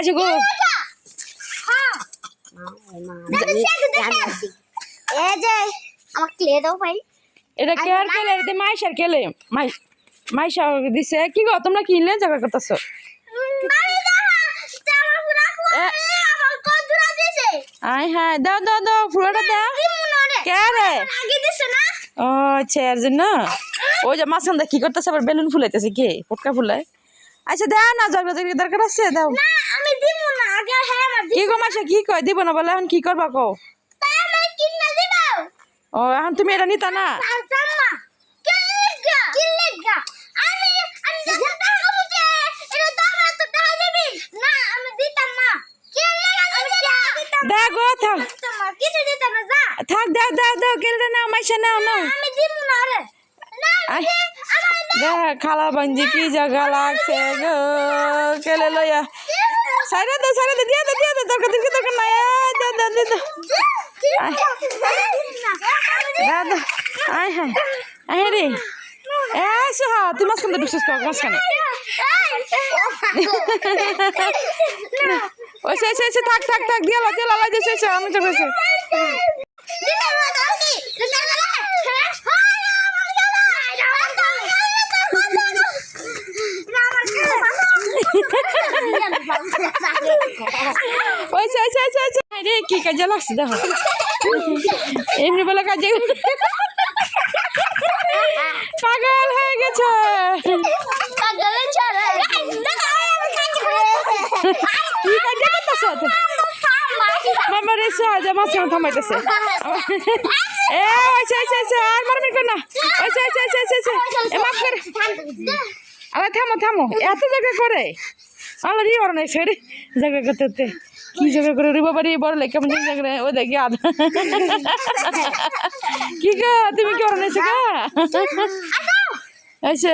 খাইছো গো এই যে আমার ক্লে দাও ভাই। এটা কে আর খেলে? এটা মাইশার খেলে। মাই মাইশা দিছে। কি গো তোমরা কিনলে জায়গা করতেছো। এ- আয় হ্যাঁ দাও দাও দাও ফুলটা দাও। কে রে? ও আচ্ছা এর জন্য? ওই যে মাঝখান কি করতেছে আবার বেলুন ফুলাইতেছে কে? পটকা ফুলায়। আচ্ছা দাও না ঝগড়ি দরকার আছে দাও। আমি দিব না আগে হ্যাঁ আমার কি গো মাসে কি কয়? দিব না বলে এখন কি করবা কো আমি কিনা দিব। ও এখন তুমি এটা নিতা না? আম্মা কিল্লেগা কিল্লেগা আমি আমি যখন টাকা বুঝে এটা তো আমার টাকা দিবি। না আমি দিতাম না। আমি দিতাম দাও গো থাক কিছু দিতাম না যা। থাক দাও দাও দাও কেলটা নাও মাইশা নাও নাও। আমি দিব না রে। না আয় দেখ খালা বাঞ্জি কি জায়গা লাগছে গো কেলে লইয়া। সাইরে দে সাইরে দে দিয়া দে দিয়া দে দরকার দরকার দরকার নাই। দে দে দে দে। দাও দাও আয় হ্যাঁ আয় রে। এ সোহা তুই মাঝখানে ঢুকছিস কো মাঝখানে। ওই সে সে থাক থাক থাক দিয়া লা দিয়া লা দিছে সে আমি তো কইছি ওই সে সে সে সে রে কি কাজে লাগছে দেখো এমনি বলে কাজে পাগল হয়ে গেছে। কি কাজে করতেছ এ সে সে সে আর কর না সে মাফ করে আরে থামো থামো এত জায়গা করে আল্লাহ রি বড় নাই সেরে জায়গা করতে করতে। কি জায়গা করে রে বাবা রে বড় লাগে কেমন করে ও দেখি আধ কি গা তুমি কি বড় নাইছো গা আচ্ছা